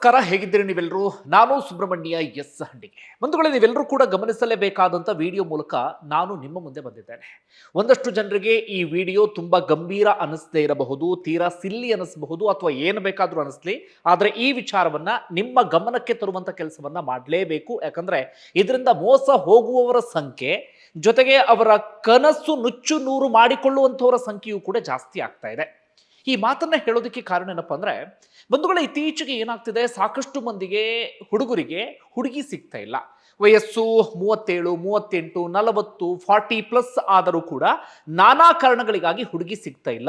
ನಮಸ್ಕಾರ, ಹೇಗಿದ್ದೀರಿ ನೀವೆಲ್ಲರೂ? ನಾನು ಸುಬ್ರಹ್ಮಣ್ಯ ಎಸ್ ಹಂಡಿಗೆ. ಬಂಧುಗಳೇ, ನೀವೆಲ್ಲರೂ ಕೂಡ ಗಮನಿಸಲೇಬೇಕಾದಂಥ ವಿಡಿಯೋ ಮೂಲಕ ನಾನು ನಿಮ್ಮ ಮುಂದೆ ಬಂದಿದ್ದೇನೆ. ಒಂದಷ್ಟು ಜನರಿಗೆ ಈ ವಿಡಿಯೋ ತುಂಬ ಗಂಭೀರ ಅನಿಸದೇ ಇರಬಹುದು, ತೀರಾ ಸಿಲ್ಲಿ ಅನಿಸಬಹುದು ಅಥವಾ ಏನು ಬೇಕಾದರೂ ಅನಿಸ್ಲಿ, ಆದರೆ ಈ ವಿಚಾರವನ್ನು ನಿಮ್ಮ ಗಮನಕ್ಕೆ ತರುವಂಥ ಕೆಲಸವನ್ನು ಮಾಡಲೇಬೇಕು. ಯಾಕಂದರೆ, ಇದರಿಂದ ಮೋಸ ಹೋಗುವವರ ಸಂಖ್ಯೆ, ಜೊತೆಗೆ ಅವರ ಕನಸು ನುಚ್ಚು ನೂರು ಮಾಡಿಕೊಳ್ಳುವಂಥವರ ಸಂಖ್ಯೆಯೂ ಕೂಡ ಜಾಸ್ತಿ ಆಗ್ತಾ ಇದೆ. ಈ ಮಾತನ್ನ ಹೇಳೋದಕ್ಕೆ ಕಾರಣ ಏನಪ್ಪ ಅಂದ್ರೆ, ಬಂಧುಗಳ ಇತ್ತೀಚೆಗೆ ಏನಾಗ್ತಿದೆ? ಸಾಕಷ್ಟು ಮಂದಿಗೆ ಹುಡುಗರಿಗೆ ಹುಡುಗಿ ಸಿಗ್ತಾ ಇಲ್ಲ. ವಯಸ್ಸು ಮೂವತ್ತೇಳು, ಮೂವತ್ತೆಂಟು, ನಲವತ್ತು, ಫಾರ್ಟಿ ಪ್ಲಸ್ ಆದರೂ ಕೂಡ ನಾನಾ ಕಾರಣಗಳಿಗಾಗಿ ಹುಡುಗಿ ಸಿಗ್ತಾ ಇಲ್ಲ.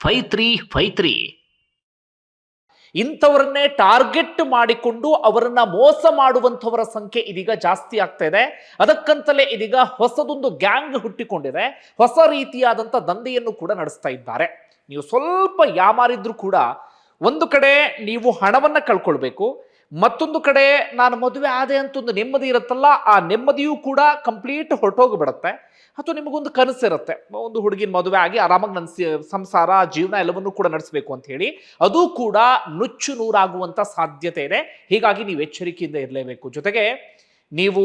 five three, five three. ಇಂಥವ್ರನ್ನೇ target ಮಾಡಿಕೊಂಡು ಅವರನ್ನ ಮೋಸ ಮಾಡುವಂಥವರ ಸಂಖ್ಯೆ ಇದೀಗ ಜಾಸ್ತಿ ಆಗ್ತಾ ಇದೆ. ಅದಕ್ಕಂತಲೇ ಇದೀಗ ಹೊಸದೊಂದು ಗ್ಯಾಂಗ್ ಹುಟ್ಟಿಕೊಂಡಿದೆ. ಹೊಸ ರೀತಿಯಾದಂಥ ದಂಧೆಯನ್ನು ಕೂಡ ನಡೆಸ್ತಾ ಇದ್ದಾರೆ. ನೀವು ಸ್ವಲ್ಪ ಯಾಮಾರಿದ್ರು ಕೂಡ ಒಂದು ಕಡೆ ನೀವು ಹಣವನ್ನು ಕಳ್ಕೊಳ್ಬೇಕು ಮತ್ತೊಂದು ಕಡೆ ನಾನು ಮದುವೆ ಆದೆ ಅಂತ ಒಂದು ನೆಮ್ಮದಿ ಇರುತ್ತಲ್ಲ, ಆ ನೆಮ್ಮದಿಯೂ ಕೂಡ ಕಂಪ್ಲೀಟ್ ಹೊರಟೋಗ್ಬಿಡತ್ತೆ. ಅಥವಾ ನಿಮಗೊಂದು ಕನಸಿರುತ್ತೆ ಒಂದು ಹುಡುಗಿನ ಮದುವೆ ಆಗಿ ಆರಾಮಾಗಿ ನನ್ನ ಸಂಸಾರ, ಜೀವನ ಎಲ್ಲವನ್ನೂ ಕೂಡ ನಡೆಸಬೇಕು ಅಂತ ಹೇಳಿ, ಅದು ಕೂಡ ನುಚ್ಚು ನೂರಾಗುವಂಥ ಸಾಧ್ಯತೆ ಇದೆ. ಹೀಗಾಗಿ ನೀವು ಎಚ್ಚರಿಕೆಯಿಂದ ಇರಲೇಬೇಕು. ಜೊತೆಗೆ ನೀವು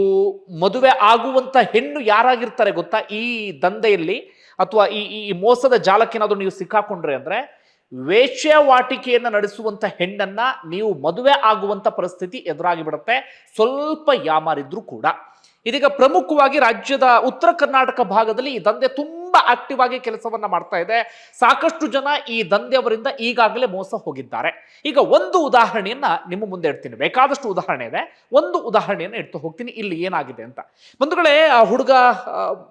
ಮದುವೆ ಆಗುವಂತ ಹೆಣ್ಣು ಯಾರಾಗಿರ್ತಾರೆ ಗೊತ್ತಾ? ಈ ದಂಧೆಯಲ್ಲಿ ಅಥವಾ ಈ ಈ ಮೋಸದ ಜಾಲಕ್ಕೇನಾದರೂ ನೀವು ಸಿಕ್ಕಾಕೊಂಡ್ರೆ ಅಂದ್ರೆ ವೇಶ್ಯಾವಾಟಿಕೆಯನ್ನು ನಡೆಸುವಂತ ಹೆಣ್ಣನ್ನ ನೀವು ಮದುವೆ ಆಗುವಂತ ಪರಿಸ್ಥಿತಿ ಎದುರಾಗಿ ಬಿಡುತ್ತೆ. ಸ್ವಲ್ಪ ಯಾಮಾರಿದ್ರು ಕೂಡ. ಇದೀಗ ಪ್ರಮುಖವಾಗಿ ರಾಜ್ಯದ ಉತ್ತರ ಕರ್ನಾಟಕ ಭಾಗದಲ್ಲಿ ಈ ದಂಧೆ ತುಂಬಾ ಆಕ್ಟಿವ್ ಆಗಿ ಕೆಲಸವನ್ನ ಮಾಡ್ತಾ ಇದೆ. ಸಾಕಷ್ಟು ಜನ ಈ ದಂಧೆಯವರಿಂದ ಈಗಾಗಲೇ ಮೋಸ ಹೋಗಿದ್ದಾರೆ. ಈಗ ಒಂದು ಉದಾಹರಣೆಯನ್ನ ನಿಮ್ಮ ಮುಂದೆ ಇಡ್ತೀನಿ. ಬೇಕಾದಷ್ಟು ಉದಾಹರಣೆ ಇದೆ. ಒಂದು ಉದಾಹರಣೆಯನ್ನು ಇಡ್ತಾ ಹೋಗ್ತೀನಿ. ಇಲ್ಲಿ ಏನಾಗಿದೆ ಅಂತ. ಬಂಧುಗಳೇ, ಆ ಹುಡುಗ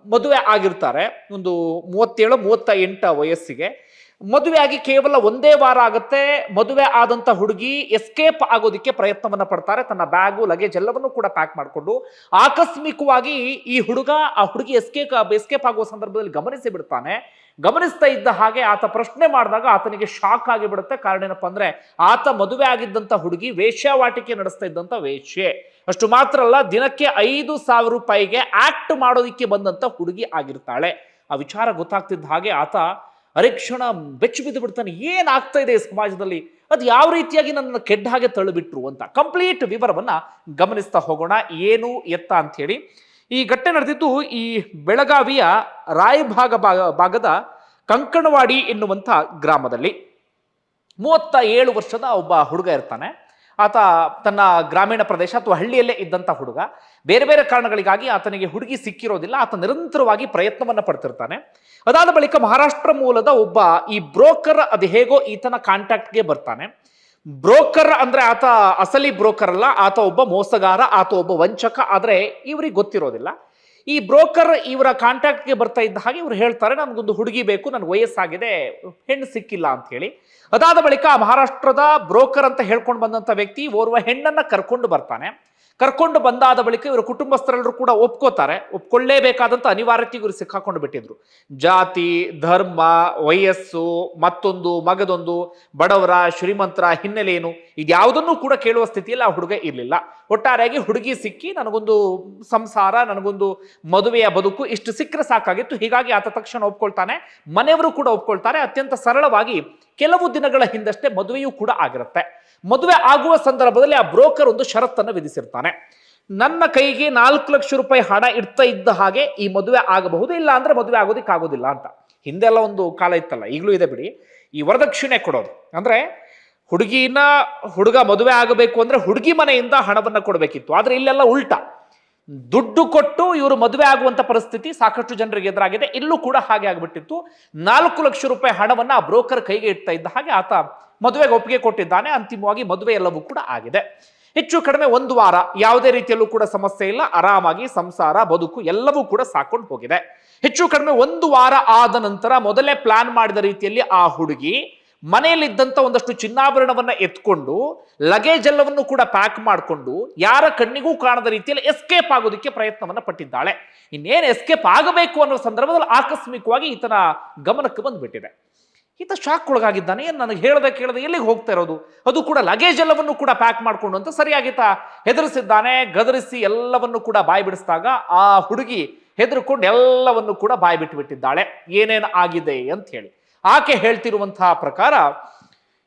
ಮದುವೆ ಆಗಿರ್ತಾರೆ. ಒಂದು ಮೂವತ್ತೇಳು ಮೂವತ್ತ ಎಂಟ ವಯಸ್ಸಿಗೆ. ಮದುವೆ ಆಗಿ ಕೇವಲ ಒಂದೇ ವಾರ ಆಗುತ್ತೆ. ಮದುವೆ ಆದಂತ ಹುಡುಗಿ ಎಸ್ಕೇಪ್ ಆಗೋದಕ್ಕೆ ಪ್ರಯತ್ನವನ್ನ ಪಡ್ತಾರೆ. ತನ್ನ ಬ್ಯಾಗು ಲಗೇಜ್ ಎಲ್ಲವನ್ನು ಕೂಡ ಪ್ಯಾಕ್ ಮಾಡಿಕೊಂಡು ಆಕಸ್ಮಿಕವಾಗಿ ಈ ಹುಡುಗ ಆ ಹುಡುಗಿ ಎಸ್ಕೇಪ್ ಎಸ್ಕೇಪ್ ಆಗುವ ಸಂದರ್ಭದಲ್ಲಿ ಗಮನಿಸಿ ಬಿಡ್ತಾನೆ. ಗಮನಿಸ್ತಾ ಇದ್ದ ಹಾಗೆ ಆತ ಪ್ರಶ್ನೆ ಮಾಡಿದಾಗ ಆತನಿಗೆ ಶಾಕ್ ಆಗಿಬಿಡುತ್ತೆ ಕಾರಣ ಏನಪ್ಪ ಅಂದ್ರೆ ಆತ ಮದುವೆ ಆಗಿದ್ದಂತ ಹುಡುಗಿ ವೇಶ್ಯಾವಾಟಿಕೆ ನಡೆಸ್ತಾ ಇದ್ದಂತ ವೇಶ್ಯೆ. ಅಷ್ಟು ಮಾತ್ರ ಅಲ್ಲ, ದಿನಕ್ಕೆ ಐದು ಸಾವಿರ ರೂಪಾಯಿಗೆ ಆಕ್ಟ್ ಮಾಡೋದಿಕ್ಕೆ ಬಂದಂತ ಹುಡುಗಿ ಆಗಿರ್ತಾಳೆ. ಆ ವಿಚಾರ ಗೊತ್ತಾಗ್ತಿದ್ದ ಹಾಗೆ ಆತ ಅರೆಕ್ಷಣ ಬೆಚ್ಚು ಬಿದ್ದು ಬಿಡ್ತಾನೆ ಏನಾಗ್ತಾ ಇದೆ ಸಮಾಜದಲ್ಲಿ? ಅದು ಯಾವ ರೀತಿಯಾಗಿ ನನ್ನನ್ನು ಕೆಡ್ಡ ಹಾಗೆ ತಳ್ಳಿಬಿಟ್ರು ಅಂತ ಕಂಪ್ಲೀಟ್ ವಿವರವನ್ನ ಗಮನಿಸ್ತಾ ಹೋಗೋಣ, ಏನು ಎತ್ತ ಅಂತ ಹೇಳಿ ಈ ಘಟನೆ ನಡೆದಿದ್ದು ಈ ಬೆಳಗಾವಿಯ ರಾಯಭಾಗ ಭಾಗ, ಭಾಗದ ಕಂಕಣವಾಡಿ ಎನ್ನುವಂಥ ಗ್ರಾಮದಲ್ಲಿ. ಮೂವತ್ತ ಏಳು ವರ್ಷದ ಒಬ್ಬ ಹುಡುಗ ಇರ್ತಾನೆ. ಆತ ತನ್ನ ಗ್ರಾಮೀಣ ಪ್ರದೇಶ ಅಥವಾ ಹಳ್ಳಿಯಲ್ಲೇ ಇದ್ದಂಥ ಹುಡುಗ. ಬೇರೆ ಬೇರೆ ಕಾರಣಗಳಿಗಾಗಿ ಆತನಿಗೆ ಹುಡುಗಿ ಸಿಕ್ಕಿರೋದಿಲ್ಲ. ಆತ ನಿರಂತರವಾಗಿ ಪ್ರಯತ್ನವನ್ನು ಪಡ್ತಿರ್ತಾನೆ. ಅದಾದ ಬಳಿಕ ಮಹಾರಾಷ್ಟ್ರ ಮೂಲದ ಒಬ್ಬ ಈ ಬ್ರೋಕರ್ ಅದು ಹೇಗೋ ಈತನ ಕಾಂಟ್ಯಾಕ್ಟ್ಗೆ ಬರ್ತಾನೆ. ಬ್ರೋಕರ್ ಅಂದ್ರೆ ಆತ ಅಸಲಿ ಬ್ರೋಕರ್ ಅಲ್ಲ. ಆತ ಒಬ್ಬ ಮೋಸಗಾರ, ಆತ ಒಬ್ಬ ವಂಚಕ. ಆದರೆ ಇವರಿಗೆ ಗೊತ್ತಿರೋದಿಲ್ಲ. ಈ ಬ್ರೋಕರ್ ಇವರ ಕಾಂಟ್ಯಾಕ್ಟ್ಗೆ ಬರ್ತಾ ಇದ್ದ ಹಾಗೆ ಇವರು ಹೇಳ್ತಾರೆ, ನನಗೊಂದು ಹುಡುಗಿ ಬೇಕು ನನ್ನ ವಯಸ್ಸಾಗಿದೆ, ಹೆಣ್ಣು ಸಿಕ್ಕಿಲ್ಲ ಅಂತ ಹೇಳಿ. ಅದಾದ ಬಳಿಕ ಮಹಾರಾಷ್ಟ್ರದ ಬ್ರೋಕರ್ ಅಂತ ಹೇಳ್ಕೊಂಡು ಬಂದಂತ ವ್ಯಕ್ತಿ ಓರ್ವ ಹೆಣ್ಣನ್ನ ಕರ್ಕೊಂಡು ಬರ್ತಾನೆ. ಕರ್ಕೊಂಡು ಬಂದಾದ ಬಳಿಕ ಇವರು ಕುಟುಂಬಸ್ಥರೆಲ್ಲರೂ ಕೂಡ ಒಪ್ಕೋತಾರೆ. ಒಪ್ಕೊಳ್ಳೇಬೇಕಾದಂಥ ಅನಿವಾರ್ಯತೆ ಇವರು ಸಿಕ್ಕಾಕೊಂಡು ಬಿಟ್ಟಿದ್ರು. ಜಾತಿ, ಧರ್ಮ, ವಯಸ್ಸು, ಮತ್ತೊಂದು, ಮಗದೊಂದು, ಬಡವರ, ಶ್ರೀಮಂತರ ಹಿನ್ನೆಲೆಯೇನು ಇದ್ಯಾವುದನ್ನು ಕೂಡ ಕೇಳುವ ಸ್ಥಿತಿಯಲ್ಲಿ ಆ ಹುಡುಗ ಇರಲಿಲ್ಲ. ಒಟ್ಟಾರೆಯಾಗಿ ಹುಡುಗಿ ಸಿಕ್ಕಿ ನನಗೊಂದು ಸಂಸಾರ, ನನಗೊಂದು ಮದುವೆಯ ಬದುಕು ಇಷ್ಟು ಸಿಕ್ಕರೆ ಸಾಕಾಗಿತ್ತು. ಹೀಗಾಗಿ ಆತ ತಕ್ಷಣ ಒಪ್ಕೊಳ್ತಾನೆ. ಮನೆಯವರು ಕೂಡ ಒಪ್ಕೊಳ್ತಾರೆ. ಅತ್ಯಂತ ಸರಳವಾಗಿ ಕೆಲವು ದಿನಗಳ ಹಿಂದಷ್ಟೇ ಮದುವೆಯೂ ಕೂಡ ಆಗಿರುತ್ತೆ. ಮದುವೆ ಆಗುವ ಸಂದರ್ಭದಲ್ಲಿ ಆ ಬ್ರೋಕರ್ ಒಂದು ಷರತ್ತನ್ನು ವಿಧಿಸಿರ್ತಾನೆ. ನನ್ನ ಕೈಗೆ ನಾಲ್ಕು ಲಕ್ಷ ರೂಪಾಯಿ ಹಣ ಇಡ್ತಾ ಇದ್ದ ಹಾಗೆ ಈ ಮದುವೆ ಆಗಬಹುದು? ಇಲ್ಲ ಅಂದ್ರೆ ಮದುವೆ ಆಗೋದಿಕ್ ಆಗೋದಿಲ್ಲ ಅಂತ. ಹಿಂದೆಲ್ಲ ಒಂದು ಕಾಲ ಇತ್ತಲ್ಲ, ಈಗಲೂ ಇದೆ ಬಿಡಿ. ಈ ವರದಕ್ಷಿಣೆ ಕೊಡೋದು. ಅಂದ್ರೆ ಹುಡುಗಿನ ಹುಡುಗ ಮದುವೆ ಆಗಬೇಕು ಅಂದ್ರೆ ಹುಡುಗಿ ಮನೆಯಿಂದ ಹಣವನ್ನು ಕೊಡಬೇಕಿತ್ತು. ಆದ್ರೆ ಇಲ್ಲೆಲ್ಲ ಉಲ್ಟಾ. ದುಡ್ಡು ಕೊಟ್ಟು ಇವರು ಮದುವೆ ಆಗುವಂತ ಪರಿಸ್ಥಿತಿ ಸಾಕಷ್ಟು ಜನರಿಗೆ ಎದುರಾಗಿದೆ. ಇಲ್ಲೂ ಕೂಡ ಹಾಗೆ ಆಗಿಬಿಟ್ಟಿತ್ತು. ನಾಲ್ಕು ಲಕ್ಷ ರೂಪಾಯಿ ಹಣವನ್ನ ಆ ಬ್ರೋಕರ್ ಕೈಗೆ ಇಡ್ತಾ ಇದ್ದ ಹಾಗೆ ಆತ ಮದುವೆಗೆ ಒಪ್ಪಿಗೆ ಕೊಟ್ಟಿದ್ದಾನೆ. ಅಂತಿಮವಾಗಿ ಮದುವೆ ಎಲ್ಲವೂ ಕೂಡ ಆಗಿದೆ. ಹೆಚ್ಚು ಕಡಿಮೆ ಒಂದು ವಾರ ಯಾವುದೇ ರೀತಿಯಲ್ಲೂ ಕೂಡ ಸಮಸ್ಯೆ ಇಲ್ಲ. ಆರಾಮಾಗಿ ಸಂಸಾರ, ಬದುಕು ಎಲ್ಲವೂ ಕೂಡ ಸಾಕೊಂಡು ಹೋಗಿದೆ. ಹೆಚ್ಚು ಕಡಿಮೆ ಒಂದು ವಾರ ಆದ ನಂತರ ಮೊದಲೇ ಪ್ಲಾನ್ ಮಾಡಿದ ರೀತಿಯಲ್ಲಿ ಆ ಹುಡುಗಿ ಮನೆಯಲ್ಲಿದ್ದಂಥ ಒಂದಷ್ಟು ಚಿನ್ನಾಭರಣವನ್ನ ಎತ್ಕೊಂಡು ಲಗೇಜ್ ಎಲ್ಲವನ್ನು ಕೂಡ ಪ್ಯಾಕ್ ಮಾಡಿಕೊಂಡು, ಯಾರ ಕಣ್ಣಿಗೂ ಕಾಣದ ರೀತಿಯಲ್ಲಿ ಎಸ್ಕೇಪ್ ಆಗೋದಕ್ಕೆ ಪ್ರಯತ್ನವನ್ನ ಪಟ್ಟಿದ್ದಾಳೆ. ಇನ್ನೇನು ಎಸ್ಕೇಪ್ ಆಗಬೇಕು ಅನ್ನೋ ಸಂದರ್ಭದಲ್ಲಿ ಆಕಸ್ಮಿಕವಾಗಿ ಈತನ ಗಮನಕ್ಕೆ ಬಂದ್ಬಿಟ್ಟಿದೆ. ಈತ ಶಾಕ್ ಒಳಗಾಗಿದ್ದಾನೆ. ಏನು ನನಗೆ ಹೇಳದೆ ಕೇಳದೆ ಎಲ್ಲಿಗೆ ಹೋಗ್ತಾ ಇರೋದು? ಅದು ಕೂಡ ಲಗೇಜ್ ಎಲ್ಲವನ್ನು ಕೂಡ ಪ್ಯಾಕ್ ಮಾಡಿಕೊಂಡು ಅಂತ ಸರಿಯಾಗಿತ ಹೆದರಿಸಿದ್ದಾನೆ. ಗದರಿಸಿ ಎಲ್ಲವನ್ನು ಕೂಡ ಬಾಯಿ ಬಿಡಿಸಿದಾಗ ಆ ಹುಡುಗಿ ಹೆದರ್ಕೊಂಡು ಎಲ್ಲವನ್ನು ಕೂಡ ಬಾಯಿ ಬಿಟ್ಟುಬಿಟ್ಟಿದ್ದಾಳೆ ಏನೇನು ಆಗಿದೆ ಅಂತ ಹೇಳಿ. ಆಕೆ ಹೇಳ್ತಿರುವಂತಹ ಪ್ರಕಾರ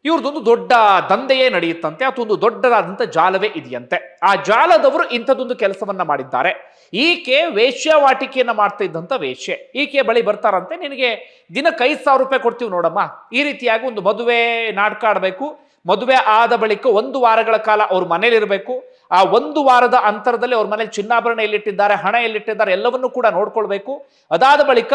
ಇವ್ರದ್ದೊಂದು ದೊಡ್ಡ ದಂಧೆಯೇ ನಡೆಯುತ್ತಂತೆ ಅದೊಂದು ದೊಡ್ಡದಾದಂಥ ಜಾಲವೇ ಇದೆಯಂತೆ. ಆ ಜಾಲದವರು ಇಂಥದ್ದೊಂದು ಕೆಲಸವನ್ನ ಮಾಡಿದ್ದಾರೆ. ಈಕೆ ವೇಶ್ಯಾವಾಟಿಕೆಯನ್ನು ಮಾಡ್ತಾ ಇದ್ದಂಥ ವೇಶ್ಯೆ. ಈಕೆ ಬಳಿ ಬರ್ತಾರಂತೆ, ನಿನಗೆ ದಿನಕ್ಕೆ ಐದು ಸಾವಿರ ರೂಪಾಯಿ ಕೊಡ್ತೀವಿ ನೋಡಮ್ಮ. ಈ ರೀತಿಯಾಗಿ ಒಂದು ಮದುವೆ ನಾಟಕ ಆಡಬೇಕು ಮದುವೆ ಆದ ಬಳಿಕ ಒಂದು ವಾರಗಳ ಕಾಲ ಅವ್ರ ಮನೇಲಿರಬೇಕು. ಆ ಒಂದು ವಾರದ ಅಂತರದಲ್ಲಿ ಅವ್ರ ಮನೇಲಿ ಚಿನ್ನಾಭರಣ ಎಲ್ಲಿಟ್ಟಿದ್ದಾರೆ, ಹಣ ಎಲ್ಲಿಟ್ಟಿದ್ದಾರೆ ಎಲ್ಲವನ್ನೂ ಕೂಡ ನೋಡ್ಕೊಳ್ಬೇಕು. ಅದಾದ ಬಳಿಕ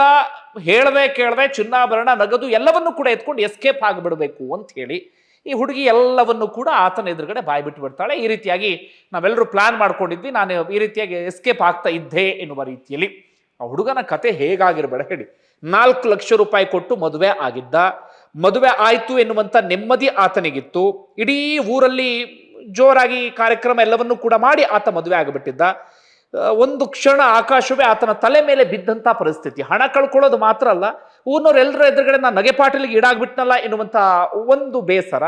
ಹೇಳದೆ ಕೇಳದೆ ಚಿನ್ನಾಭರಣ ನಗದು ಎಲ್ಲವನ್ನೂ ಕೂಡ ಎತ್ಕೊಂಡು ಎಸ್ಕೇಪ್ ಆಗಿಬಿಡಬೇಕು ಅಂತ ಹೇಳಿ ಈ ಹುಡುಗಿ ಎಲ್ಲವನ್ನು ಕೂಡ ಆತನ ಎದುರುಗಡೆ ಬಾಯಿ ಬಿಟ್ಟು ಬಿಡ್ತಾಳೆ. ಈ ರೀತಿಯಾಗಿ ನಾವೆಲ್ಲರೂ ಪ್ಲಾನ್ ಮಾಡ್ಕೊಂಡಿದ್ವಿ. ನಾನು ಈ ರೀತಿಯಾಗಿ ಎಸ್ಕೇಪ್ ಆಗ್ತಾ ಇದ್ದೆ ಎನ್ನುವ ರೀತಿಯಲ್ಲಿ ಆ ಹುಡುಗನ ಕತೆ ಹೇಗಾಗಿರ್ಬೇಡ ಹೇಳಿ. ನಾಲ್ಕು ಲಕ್ಷ ರೂಪಾಯಿ ಕೊಟ್ಟು ಮದುವೆ ಆಗಿದ್ದ. ಮದುವೆ ಆಯ್ತು ಎನ್ನುವಂಥ ನೆಮ್ಮದಿ ಆತನಿಗಿತ್ತು. ಇಡೀ ಊರಲ್ಲಿ ಜೋರಾಗಿ ಕಾರ್ಯಕ್ರಮ ಎಲ್ಲವನ್ನೂ ಕೂಡ ಮಾಡಿ ಆತ ಮದುವೆ ಆಗಿಬಿಟ್ಟಿದ್ದ. ಒಂದು ಕ್ಷಣ ಆಕಾಶವೇ ಆತನ ತಲೆ ಮೇಲೆ ಬಿದ್ದಂಥ ಪರಿಸ್ಥಿತಿ. ಹಣ ಕಳ್ಕೊಳ್ಳೋದು ಮಾತ್ರ ಅಲ್ಲ ಊರ್ನವ್ರೆಲ್ಲರ ಎದುರುಗಡೆ ನಾನು ನಗೆಪಾಟಲಿಗೆ ಈಡಾಗ್ಬಿಟ್ನಲ್ಲ ಎನ್ನುವಂಥ ಒಂದು ಬೇಸರ,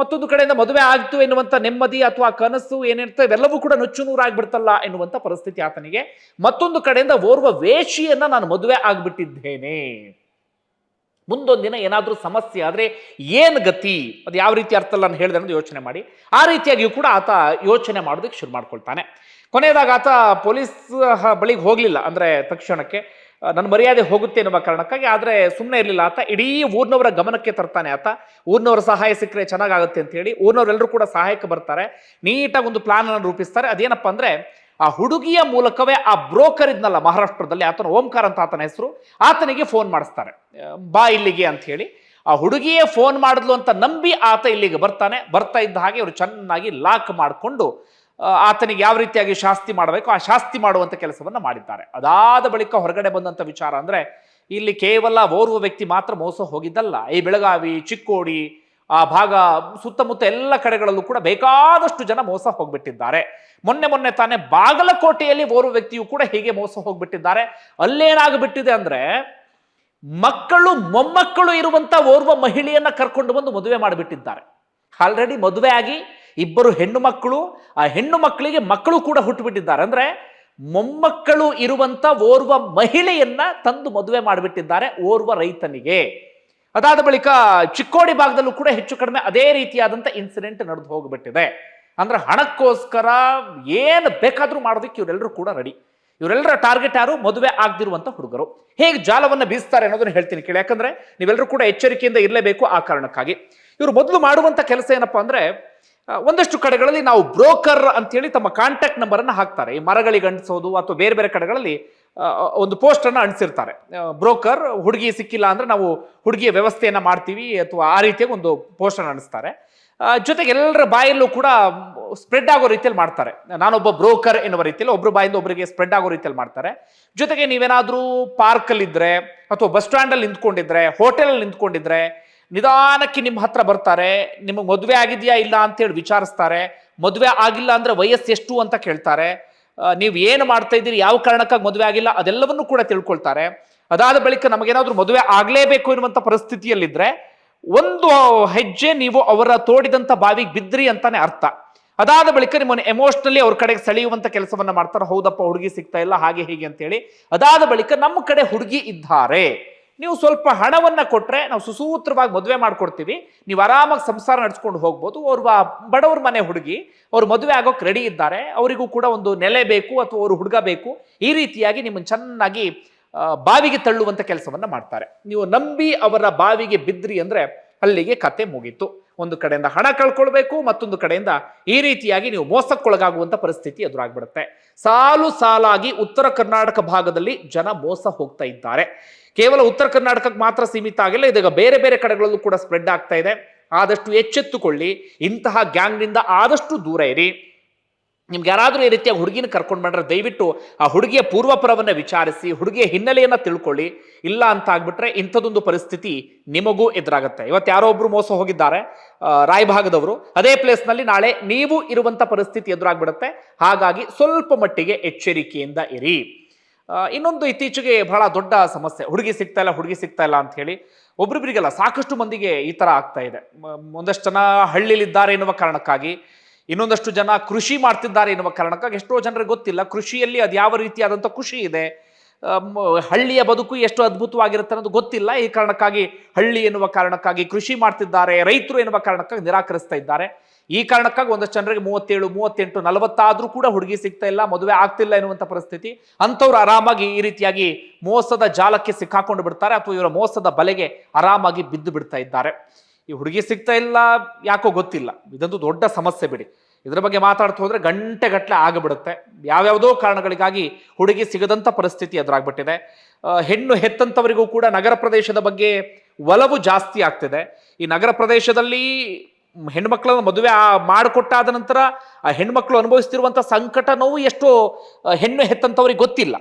ಮತ್ತೊಂದು ಕಡೆಯಿಂದ ಮದುವೆ ಆಯಿತು ಎನ್ನುವಂಥ ನೆಮ್ಮದಿ ಅಥವಾ ಕನಸು ಏನಿರ್ತವೆ ಇವೆಲ್ಲವೂ ಕೂಡ ನುಚ್ಚು ನೂರಾಗ್ಬಿಡ್ತಲ್ಲ ಎನ್ನುವಂಥ ಪರಿಸ್ಥಿತಿ ಆತನಿಗೆ. ಮತ್ತೊಂದು ಕಡೆಯಿಂದ ಓರ್ವ ವೇಷಿಯನ್ನು ನಾನು ಮದುವೆ ಆಗ್ಬಿಟ್ಟಿದ್ದೇನೆ. ಮುಂದೊಂದು ದಿನ ಏನಾದರೂ ಸಮಸ್ಯೆ ಆದರೆ ಏನು ಗತಿ? ಅದು ಯಾವ ರೀತಿ ಅರ್ಥ ನಾನು ಹೇಳಿದೆ ಅನ್ನೋದು ಯೋಚನೆ ಮಾಡಿ. ಆ ರೀತಿಯಾಗಿಯೂ ಕೂಡ ಆತ ಯೋಚನೆ ಮಾಡೋದಕ್ಕೆ ಶುರು ಮಾಡ್ಕೊಳ್ತಾನೆ. ಕೊನೆಯದಾಗ ಆತ ಪೊಲೀಸ್ ಬಳಿಗೆ ಹೋಗಲಿಲ್ಲ. ಅಂದರೆ ತಕ್ಷಣಕ್ಕೆ ನನ್ನ ಮರ್ಯಾದೆ ಹೋಗುತ್ತೆ ಎನ್ನುವ ಕಾರಣಕ್ಕಾಗಿ. ಆದರೆ ಸುಮ್ಮನೆ ಇರಲಿಲ್ಲ ಆತ. ಇಡೀ ಊರಿನವರ ಗಮನಕ್ಕೆ ತರ್ತಾನೆ ಆತ. ಊರಿನವರ ಸಹಾಯ ಸಿಕ್ಕರೆ ಚೆನ್ನಾಗಾಗುತ್ತೆ ಅಂತ ಹೇಳಿ ಊರಿನವರೆಲ್ಲರೂ ಕೂಡ ಸಹಾಯಕ್ಕೆ ಬರ್ತಾರೆ. ನೀಟಾಗಿ ಒಂದು ಪ್ಲಾನ್ ಅನ್ನು ರೂಪಿಸ್ತಾರೆ. ಅದೇನಪ್ಪ ಅಂದ್ರೆ ಆ ಹುಡುಗಿಯ ಮೂಲಕವೇ ಆ ಬ್ರೋಕರ್ ಇದ್ನಲ್ಲ ಮಹಾರಾಷ್ಟ್ರದಲ್ಲಿ, ಆತನ ಓಂಕಾರ ಅಂತ ಆತನ ಹೆಸರು, ಆತನಿಗೆ ಫೋನ್ ಮಾಡಿಸ್ತಾರೆ. ಬಾ ಇಲ್ಲಿಗೆ ಅಂತ ಹೇಳಿ. ಆ ಹುಡುಗಿಯೇ ಫೋನ್ ಮಾಡಿದ್ಲು ಅಂತ ನಂಬಿ ಆತ ಇಲ್ಲಿಗೆ ಬರ್ತಾನೆ. ಬರ್ತಾ ಇದ್ದ ಹಾಗೆ ಇವರು ಚೆನ್ನಾಗಿ ಲಾಕ್ ಮಾಡಿಕೊಂಡು ಆತನಿಗೆ ಯಾವ ರೀತಿಯಾಗಿ ಶಾಸ್ತಿ ಮಾಡಬೇಕು, ಆ ಶಾಸ್ತಿ ಮಾಡುವಂಥ ಕೆಲಸವನ್ನು ಮಾಡಿದ್ದಾರೆ. ಅದಾದ ಬಳಿಕ ಹೊರಗಡೆ ಬಂದಂಥ ವಿಚಾರ ಅಂದರೆ, ಇಲ್ಲಿ ಕೇವಲ ಓರ್ವ ವ್ಯಕ್ತಿ ಮಾತ್ರ ಮೋಸ ಹೋಗಿದ್ದಲ್ಲ. ಈ ಬೆಳಗಾವಿ, ಚಿಕ್ಕೋಡಿ ಆ ಭಾಗ ಸುತ್ತಮುತ್ತ ಎಲ್ಲ ಕಡೆಗಳಲ್ಲೂ ಕೂಡ ಬೇಕಾದಷ್ಟು ಜನ ಮೋಸ ಹೋಗ್ಬಿಟ್ಟಿದ್ದಾರೆ. ಮೊನ್ನೆ ಮೊನ್ನೆ ತಾನೇ ಬಾಗಲಕೋಟೆಯಲ್ಲಿ ಓರ್ವ ವ್ಯಕ್ತಿಯು ಕೂಡ ಹೀಗೆ ಮೋಸ ಹೋಗ್ಬಿಟ್ಟಿದ್ದಾರೆ. ಅಲ್ಲೇನಾಗ್ಬಿಟ್ಟಿದೆ ಅಂದ್ರೆ ಮಕ್ಕಳು ಮೊಮ್ಮಕ್ಕಳು ಇರುವಂತ ಓರ್ವ ಮಹಿಳೆಯನ್ನ ಕರ್ಕೊಂಡು ಬಂದು ಮದುವೆ ಮಾಡಿಬಿಟ್ಟಿದ್ದಾರೆ. ಆಲ್ರೆಡಿ ಮದುವೆ ಆಗಿ ಇಬ್ಬರು ಹೆಣ್ಣು ಮಕ್ಕಳು, ಆ ಹೆಣ್ಣು ಮಕ್ಕಳಿಗೆ ಮಕ್ಕಳು ಕೂಡ ಹುಟ್ಟುಬಿಟ್ಟಿದ್ದಾರೆ ಅಂದ್ರೆ ಮೊಮ್ಮಕ್ಕಳು ಇರುವಂತ ಓರ್ವ ಮಹಿಳೆಯನ್ನ ತಂದು ಮದುವೆ ಮಾಡಿಬಿಟ್ಟಿದ್ದಾರೆ ಓರ್ವ ರೈತನಿಗೆ. ಅದಾದ ಬಳಿಕ ಚಿಕ್ಕೋಡಿ ಭಾಗದಲ್ಲೂ ಕೂಡ ಹೆಚ್ಚು ಕಡಿಮೆ ಅದೇ ರೀತಿಯಾದಂಥ ಇನ್ಸಿಡೆಂಟ್ ನಡೆದು ಹೋಗಿಬಿಟ್ಟಿದೆ. ಅಂದ್ರೆ ಹಣಕ್ಕೋಸ್ಕರ ಏನು ಬೇಕಾದರೂ ಮಾಡೋದಕ್ಕೆ ಇವರೆಲ್ಲರೂ ಕೂಡ ರೆಡಿ ಇವರೆಲ್ಲರ ಟಾರ್ಗೆಟ್ ಯಾರು? ಮದುವೆ ಆಗದಿರುವಂಥ ಹುಡುಗರು. ಹೇಗೆ ಜಾಲವನ್ನು ಬೀಸ್ತಾರೆ ಅನ್ನೋದನ್ನು ಹೇಳ್ತೀನಿ ಕೇಳಿ. ಯಾಕಂದ್ರೆ ನೀವೆಲ್ಲರೂ ಕೂಡ ಎಚ್ಚರಿಕೆಯಿಂದ ಇರಲೇಬೇಕು ಆ ಕಾರಣಕ್ಕಾಗಿ. ಇವರು ಮೊದಲು ಮಾಡುವಂಥ ಕೆಲಸ ಏನಪ್ಪಾ ಅಂದ್ರೆ ಒಂದಷ್ಟು ಕಡೆಗಳಲ್ಲಿ ನಾವು ಬ್ರೋಕರ್ ಅಂತೇಳಿ ತಮ್ಮ ಕಾಂಟ್ಯಾಕ್ಟ್ ನಂಬರನ್ನು ಹಾಕ್ತಾರೆ. ಈ ಮರಗಳಿಗೆ ಅಂಟಿಸೋದು ಅಥವಾ ಬೇರೆ ಬೇರೆ ಕಡೆಗಳಲ್ಲಿ ಒಂದು ಪೋಸ್ಟ್ ಅನ್ನ ಅಂಟಿಸಿರ್ತಾರೆ ಬ್ರೋಕರ್ ಹುಡುಗಿ ಸಿಕ್ಕಿಲ್ಲ ಅಂದ್ರೆ ನಾವು ಹುಡುಗಿಯ ವ್ಯವಸ್ಥೆಯನ್ನ ಮಾಡ್ತೀವಿ ಅಥವಾ ಆ ರೀತಿಯಾಗಿ ಒಂದು ಪೋಸ್ಟ್ ಅನ್ನ ಅಂಟಿಸ್ತಾರೆ ಜೊತೆಗೆ ಎಲ್ಲರ ಬಾಯಲ್ಲೂ ಕೂಡ ಸ್ಪ್ರೆಡ್ ಆಗೋ ರೀತಿಯಲ್ಲಿ ಮಾಡ್ತಾರೆ. ನಾನೊಬ್ಬ ಬ್ರೋಕರ್ ಎನ್ನುವ ರೀತಿಯಲ್ಲಿ ಒಬ್ಬರು ಬಾಯಿಂದ ಒಬ್ಬರಿಗೆ ಸ್ಪ್ರೆಡ್ ಆಗೋ ರೀತಿಯಲ್ಲಿ ಮಾಡ್ತಾರೆ. ಜೊತೆಗೆ ನೀವೇನಾದರೂ ಪಾರ್ಕಲ್ಲಿದ್ದರೆ ಅಥವಾ ಬಸ್ ಸ್ಟ್ಯಾಂಡಲ್ಲಿ ನಿಂತ್ಕೊಂಡಿದ್ರೆ, ಹೋಟೆಲಲ್ಲಿ ನಿಂತ್ಕೊಂಡಿದ್ರೆ ನಿಧಾನಕ್ಕೆ ನಿಮ್ಮ ಹತ್ರ ಬರ್ತಾರೆ, ನಿಮಗೆ ಮದುವೆ ಆಗಿದೆಯಾ ಇಲ್ಲ ಅಂತೇಳಿ ವಿಚಾರಿಸ್ತಾರೆ, ಮದುವೆ ಆಗಿಲ್ಲ ಅಂದ್ರೆ ವಯಸ್ಸು ಎಷ್ಟು ಅಂತ ಕೇಳ್ತಾರೆ ನೀವು ಏನು ಮಾಡ್ತಾ ಇದ್ದೀರಿ, ಯಾವ ಕಾರಣಕ್ಕಾಗಿ ಮದುವೆ ಆಗಿಲ್ಲ, ಅದೆಲ್ಲವನ್ನು ಕೂಡ ತಿಳ್ಕೊಳ್ತಾರೆ. ಅದಾದ ಬಳಿಕ ನಮಗೇನಾದ್ರೂ ಮದುವೆ ಆಗಲೇಬೇಕು ಎನ್ನುವಂಥ ಪರಿಸ್ಥಿತಿಯಲ್ಲಿದ್ರೆ ಒಂದು ಹೆಜ್ಜೆ ನೀವು ಅವರ ತೋಡಿದಂತ ಬಾವಿಗೆ ಬಿದ್ರಿ ಅಂತಾನೆ ಅರ್ಥ. ಅದಾದ ಬಳಿಕ ನಿಮ್ಮನ್ನು ಎಮೋಷನಲಿ ಅವ್ರ ಕಡೆಗೆ ಸೆಳೆಯುವಂಥ ಕೆಲಸವನ್ನ ಮಾಡ್ತಾರೆ. ಹೌದಪ್ಪ, ಹುಡುಗಿ ಸಿಗ್ತಾ ಇಲ್ಲ, ಹಾಗೆ ಹೀಗೆ ಅಂತೇಳಿ. ಅದಾದ ಬಳಿಕ ನಮ್ಮ ಕಡೆ ಹುಡುಗಿ ಇದ್ದಾರೆ. ನೀವು ಸ್ವಲ್ಪ ಹಣವನ್ನು ಕೊಟ್ರೆ ನಾವು ಸುಸೂತ್ರವಾಗಿ ಮದುವೆ ಮಾಡ್ಕೊಡ್ತೀವಿ. ನೀವು ಆರಾಮಾಗಿ ಸಂಸಾರ ನಡೆಸ್ಕೊಂಡು ಹೋಗ್ಬೋದು. ಅವ್ರ ಬಡವ್ರ ಮನೆ ಹುಡುಗಿ, ಅವ್ರು ಮದುವೆ ಆಗೋಕೆ ರೆಡಿ ಇದ್ದಾರೆ. ಅವರಿಗೂ ಕೂಡ ಒಂದು ನೆಲೆ ಬೇಕು ಅಥವಾ ಅವರು ಹುಡುಗ ಬೇಕು. ಈ ರೀತಿಯಾಗಿ ನಿಮ್ಮನ್ನು ಚೆನ್ನಾಗಿ ಬಾವಿಗೆ ತಳ್ಳುವಂತ ಕೆಲಸವನ್ನು ಮಾಡ್ತಾರೆ. ನೀವು ನಂಬಿ ಅವರ ಬಾವಿಗೆ ಬಿದ್ರಿ ಅಂದ್ರೆ ಅಲ್ಲಿಗೆ ಕತೆ ಮುಗೀತು. ಒಂದು ಕಡೆಯಿಂದ ಹಣ ಕಳ್ಕೊಳ್ಬೇಕು, ಮತ್ತೊಂದು ಕಡೆಯಿಂದ ಈ ರೀತಿಯಾಗಿ ನೀವು ಮೋಸಕ್ಕೊಳಗಾಗುವಂಥ ಪರಿಸ್ಥಿತಿ ಎದುರಾಗ್ಬಿಡುತ್ತೆ. ಸಾಲು ಸಾಲಾಗಿ ಉತ್ತರ ಕರ್ನಾಟಕ ಭಾಗದಲ್ಲಿ ಜನ ಮೋಸ ಹೋಗ್ತಾ ಇದ್ದಾರೆ. ಕೇವಲ ಉತ್ತರ ಕರ್ನಾಟಕಕ್ಕೆ ಮಾತ್ರ ಸೀಮಿತ ಆಗಿಲ್ಲ, ಇದೀಗ ಬೇರೆ ಬೇರೆ ಕಡೆಗಳಲ್ಲೂ ಕೂಡ ಸ್ಪ್ರೆಡ್ ಆಗ್ತಾ ಇದೆ. ಆದಷ್ಟು ಎಚ್ಚೆತ್ತುಕೊಳ್ಳಿ, ಇಂತಹ ಗ್ಯಾಂಗ್ನಿಂದ ಆದಷ್ಟು ದೂರ ಇರಿ. ನಿಮ್ಗೆ ಯಾರಾದರೂ ಈ ರೀತಿಯ ಹುಡುಗಿನ ಕರ್ಕೊಂಡು ಬಂದ್ರೆ ದಯವಿಟ್ಟು ಆ ಹುಡುಗಿಯ ಪೂರ್ವಪರವನ್ನು ವಿಚಾರಿಸಿ, ಹುಡುಗಿಯ ಹಿನ್ನೆಲೆಯನ್ನು ತಿಳ್ಕೊಳ್ಳಿ. ಇಲ್ಲ ಅಂತ ಆಗ್ಬಿಟ್ರೆ ಇಂಥದೊಂದು ಪರಿಸ್ಥಿತಿ ನಿಮಗೂ ಎದುರಾಗುತ್ತೆ. ಇವತ್ತು ಯಾರೋ ಒಬ್ರು ಮೋಸ ಹೋಗಿದ್ದಾರೆ ರಾಯಭಾಗದವರು. ಅದೇ ಪ್ಲೇಸ್ನಲ್ಲಿ ನಾಳೆ ನೀವು ಇರುವಂತ ಪರಿಸ್ಥಿತಿ ಎದುರಾಗ್ಬಿಡುತ್ತೆ. ಹಾಗಾಗಿ ಸ್ವಲ್ಪ ಮಟ್ಟಿಗೆ ಎಚ್ಚರಿಕೆಯಿಂದ ಇರಿ. ಇನ್ನೊಂದು ಇತ್ತೀಚೆಗೆ ಬಹಳ ದೊಡ್ಡ ಸಮಸ್ಯೆ. ಹುಡುಗಿ ಸಿಗ್ತಾ ಇಲ್ಲ, ಹುಡುಗಿ ಸಿಗ್ತಾ ಇಲ್ಲ ಅಂತ ಹೇಳಿ ಒಬ್ರಿಬ್ರಿಗೆಲ್ಲ ಸಾಕಷ್ಟು ಮಂದಿಗೆ ಈ ಥರ ಆಗ್ತಾ ಇದೆ. ಒಂದಷ್ಟು ಜನ ಹಳ್ಳಿಲಿದ್ದಾರೆ ಎನ್ನುವ ಕಾರಣಕ್ಕಾಗಿ, ಇನ್ನೊಂದಷ್ಟು ಜನ ಕೃಷಿ ಮಾಡ್ತಿದ್ದಾರೆ ಎನ್ನುವ ಕಾರಣಕ್ಕಾಗಿ, ಎಷ್ಟೋ ಜನರಿಗೆ ಗೊತ್ತಿಲ್ಲ. ಕೃಷಿಯಲ್ಲಿ ಅದು ಯಾವ ರೀತಿಯಾದಂಥ ಖುಷಿ ಇದೆ. ಹಳ್ಳಿಯ ಬದುಕು ಎಷ್ಟು ಅದ್ಭುತವಾಗಿರುತ್ತೆ ಅನ್ನೋದು ಗೊತ್ತಿಲ್ಲ. ಈ ಕಾರಣಕ್ಕಾಗಿ ಹಳ್ಳಿ ಎನ್ನುವ ಕಾರಣಕ್ಕಾಗಿ ಕೃಷಿ ಮಾಡ್ತಿದ್ದಾರೆ, ರೈತರು ಎನ್ನುವ ಕಾರಣಕ್ಕಾಗಿ ನಿರಾಕರಿಸ್ತಾ ಇದ್ದಾರೆ. ಈ ಕಾರಣಕ್ಕಾಗಿ ಒಂದಷ್ಟು ಜನರಿಗೆ ಮೂವತ್ತೇಳು, ಮೂವತ್ತೆಂಟು, ನಲವತ್ತಾದ್ರೂ ಕೂಡ ಹುಡುಗಿ ಸಿಗ್ತಾ ಇಲ್ಲ, ಮದುವೆ ಆಗ್ತಿಲ್ಲ ಎನ್ನುವಂಥ ಪರಿಸ್ಥಿತಿ. ಅಂಥವ್ರು ಆರಾಮಾಗಿ ಈ ರೀತಿಯಾಗಿ ಮೋಸದ ಜಾಲಕ್ಕೆ ಸಿಕ್ಕಾಕೊಂಡು ಬಿಡ್ತಾರೆ ಅಥವಾ ಇವರ ಮೋಸದ ಬಲೆಗೆ ಆರಾಮಾಗಿ ಬಿದ್ದು ಬಿಡ್ತಾ ಇದ್ದಾರೆ. ಈ ಹುಡುಗಿ ಸಿಗ್ತಾ ಇಲ್ಲ, ಯಾಕೋ ಗೊತ್ತಿಲ್ಲ. ಇದೊಂದು ದೊಡ್ಡ ಸಮಸ್ಯೆ ಬಿಡಿ. ಇದ್ರ ಬಗ್ಗೆ ಮಾತಾಡ್ತಾ ಹೋದ್ರೆ ಗಂಟೆಗಟ್ಟಲೆ ಆಗಿಬಿಡುತ್ತೆ. ಯಾವ್ಯಾವುದೋ ಕಾರಣಗಳಿಗಾಗಿ ಹುಡುಗಿ ಸಿಗದಂತ ಪರಿಸ್ಥಿತಿ ಎದುರಾಗ್ಬಿಟ್ಟಿದೆ. ಹೆಣ್ಣು ಹೆತ್ತಂತವರಿಗೂ ಕೂಡ ನಗರ ಪ್ರದೇಶದ ಬಗ್ಗೆ ಒಲವು ಜಾಸ್ತಿ ಆಗ್ತಿದೆ. ಈ ನಗರ ಪ್ರದೇಶದಲ್ಲಿ ಹೆಣ್ಮಕ್ಳನ್ನ ಮದುವೆ ಮಾಡಿಕೊಟ್ಟಾದ ನಂತರ ಆ ಹೆಣ್ಮಕ್ಳು ಅನುಭವಿಸ್ತಿರುವಂಥ ಸಂಕಟ ನೋವು ಎಷ್ಟೋ ಹೆಣ್ಣು ಹೆತ್ತಂಥವ್ರಿಗೆ ಗೊತ್ತಿಲ್ಲ.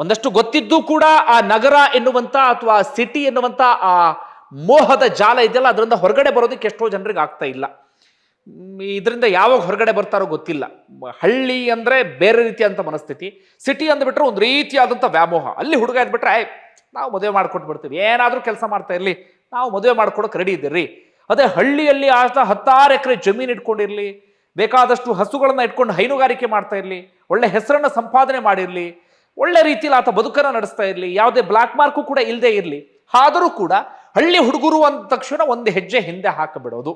ಒಂದಷ್ಟು ಗೊತ್ತಿದ್ದು ಕೂಡ ಆ ನಗರ ಎನ್ನುವಂಥ ಅಥವಾ ಸಿಟಿ ಎನ್ನುವಂಥ ಆ ಮೋಹದ ಜಾಲ ಇದೆಯಲ್ಲ, ಅದರಿಂದ ಹೊರಗಡೆ ಬರೋದಕ್ಕೆ ಎಷ್ಟೋ ಜನರಿಗೆ ಆಗ್ತಾ ಇಲ್ಲ. ಇದರಿಂದ ಯಾವಾಗ ಹೊರಗಡೆ ಬರ್ತಾರೋ ಗೊತ್ತಿಲ್ಲ. ಹಳ್ಳಿ ಅಂದರೆ ಬೇರೆ ರೀತಿಯಾದಂಥ ಮನಸ್ಥಿತಿ. ಸಿಟಿ ಅಂದ್ಬಿಟ್ರೆ ಒಂದು ರೀತಿಯಾದಂಥ ವ್ಯಾಮೋಹ. ಅಲ್ಲಿ ಹುಡುಗ ಇದ್ಬಿಟ್ರೆ ನಾವು ಮದುವೆ ಮಾಡ್ಕೊಟ್ಟು ಬಿಡ್ತೀವಿ. ಏನಾದರೂ ಕೆಲಸ ಮಾಡ್ತಾ ಇರಲಿ. ನಾವು ಮದುವೆ ಮಾಡ್ಕೊಡೋಕೆ ರೆಡಿ ಇದ್ದೀರಿ. ಅದೇ ಹಳ್ಳಿಯಲ್ಲಿ ಆತ ಹತ್ತಾರು ಎಕರೆ ಜಮೀನು ಇಟ್ಕೊಂಡಿರಲಿ. ಬೇಕಾದಷ್ಟು ಹಸುಗಳನ್ನು ಇಟ್ಕೊಂಡು ಹೈನುಗಾರಿಕೆ ಮಾಡ್ತಾ ಇರಲಿ. ಒಳ್ಳೆ ಹೆಸರನ್ನು ಸಂಪಾದನೆ ಮಾಡಿರಲಿ. ಒಳ್ಳೆ ರೀತಿಯಲ್ಲಿ ಆತ ಬದುಕನ್ನು ನಡೆಸ್ತಾ ಇರಲಿ. ಯಾವುದೇ ಬ್ಲಾಕ್ ಮಾರ್ಕು ಕೂಡ ಇಲ್ಲದೆ ಇರಲಿ. ಆದರೂ ಕೂಡ ಹಳ್ಳಿ ಹುಡುಗರು ಅಂದ ತಕ್ಷಣ ಒಂದು ಹೆಜ್ಜೆ ಹಿಂದೆ ಹಾಕಿಬಿಡೋದು.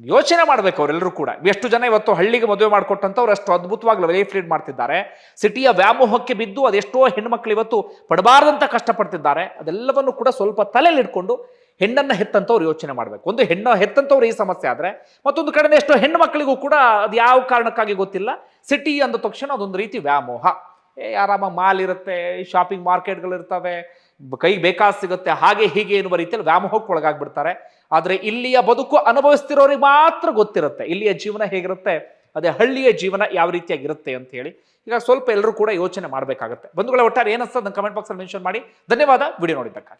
ಯೋಚನೆ ಮಾಡ್ಬೇಕು ಅವರೆಲ್ಲರೂ ಕೂಡ. ಎಷ್ಟು ಜನ ಇವತ್ತು ಹಳ್ಳಿಗೆ ಮದುವೆ ಮಾಡಿಕೊಟ್ಟಂಥವ್ರು ಅಷ್ಟು ಅದ್ಭುತವಾಗಿ ಲೈಫ್ ಲೀಡ್ ಮಾಡ್ತಿದ್ದಾರೆ. ಸಿಟಿಯ ವ್ಯಾಮೋಹಕ್ಕೆ ಬಿದ್ದು ಅದೆಷ್ಟೋ ಹೆಣ್ಮಕ್ಳು ಇವತ್ತು ಪಡಬಾರ್ದಂತ ಕಷ್ಟಪಡ್ತಿದ್ದಾರೆ. ಅದೆಲ್ಲವನ್ನು ಕೂಡ ಸ್ವಲ್ಪ ತಲೆಯಲ್ಲಿ ಇಟ್ಕೊಂಡು ಹೆಣ್ಣನ್ನ ಹೆತ್ತಂತವ್ರು ಯೋಚನೆ ಮಾಡಬೇಕು. ಒಂದು ಹೆಣ್ಣು ಹೆತ್ತಂಥವ್ರು ಈ ಸಮಸ್ಯೆ ಆದ್ರೆ, ಮತ್ತೊಂದು ಕಡೆ ಎಷ್ಟೋ ಹೆಣ್ಣು ಮಕ್ಕಳಿಗೂ ಕೂಡ ಅದು ಯಾವ ಕಾರಣಕ್ಕಾಗಿ ಗೊತ್ತಿಲ್ಲ. ಸಿಟಿ ಅಂದ ತಕ್ಷಣ ಅದೊಂದು ರೀತಿ ವ್ಯಾಮೋಹ. ಏ, ಆರಾಮ ಮಾಲ್ ಇರುತ್ತೆ ಶಾಪಿಂಗ್ ಮಾರ್ಕೆಟ್ಗಳು ಇರ್ತವೆ ಕೈಗೆ ಬೇಕಾದ ಸಿಗುತ್ತೆ, ಹಾಗೆ ಹೀಗೆ ಎನ್ನುವ ರೀತಿಯಲ್ಲಿ ವ್ಯಾಮೋಹಕ್ಕೆ ಒಳಗಾಗ್ಬಿಡ್ತಾರೆ ಆದರೆ ಇಲ್ಲಿಯ ಬದುಕು ಅನುಭವಿಸ್ತಿರೋರಿಗೆ ಮಾತ್ರ ಗೊತ್ತಿರುತ್ತೆ. ಇಲ್ಲಿಯ ಜೀವನ ಹೇಗಿರುತ್ತೆ, ಅದೇ ಹಳ್ಳಿಯ ಜೀವನ ಯಾವ ರೀತಿಯಾಗಿರುತ್ತೆ ಅಂತ ಹೇಳಿ. ಈಗ ಸ್ವಲ್ಪ ಎಲ್ಲರೂ ಕೂಡ ಯೋಚನೆ ಮಾಡಬೇಕಾಗುತ್ತೆ. ಬಂಧುಗಳ, ಒಟ್ಟಾರೆ ಏನಿಸ್ತದೆ ಕಮೆಂಟ್ ಬಾಕ್ಸಲ್ಲಿ ಮೆನ್ಷನ್ ಮಾಡಿ. ಧನ್ಯವಾದ. ವಿಡಿಯೋ ನೋಡಿದ್ದಕ್ಕಾಗಿ.